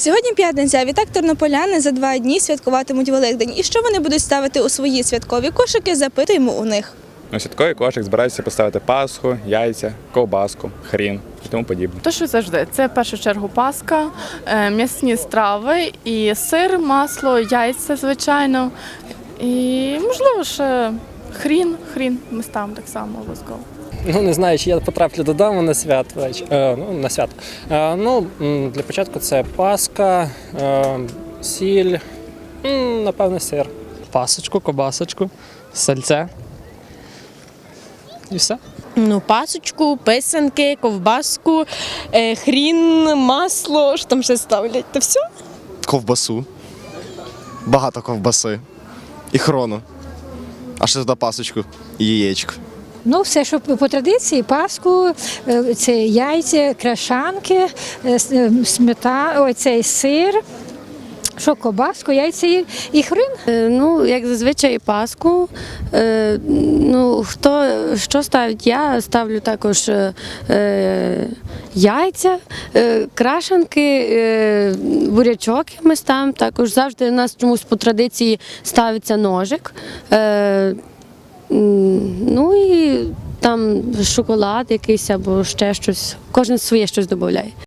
Сьогодні п'ятниця, відтак тернополяни за два дні святкуватимуть Великдень. І що вони будуть ставити у свої святкові кошики, запитуємо у них. На святковий кошик збираються поставити пасху, яйця, ковбаску, хрін і тому подібне. То що завжди, це в першу чергу паска, е, м'ясні страви і сир, масло, яйця, звичайно. І можливо ще хрін, хрін ми ставимо так само обов'язково. Ну, не знаю, чи я потраплю додому на свято. Е, ну, на свято. Е, ну, для початку це паска, е, сіль, напевно, сир. пасочку, кобасочку, сальце. І все. Ну, пасочку, писанки, ковбаску, е, хрін, масло, що там ще ставлять. Та все. ковбасу, багато ковбаси і хрону. А ще туди пасочку і яєчко. Ну, все, що по традиції, паску, е, це яйця, крашанки, е, е, смета, ой, цей сир, що кобаску, яйця і. Е, Ну, як зазвичай, паску. Ну, хто що ставить? Я ставлю також яйця, крашанки, бурячок ми ставимо. Також завжди у нас чомусь по традиції ставиться ножик. Ну і там шоколад якийсь або ще щось. Кожен своє щось додає.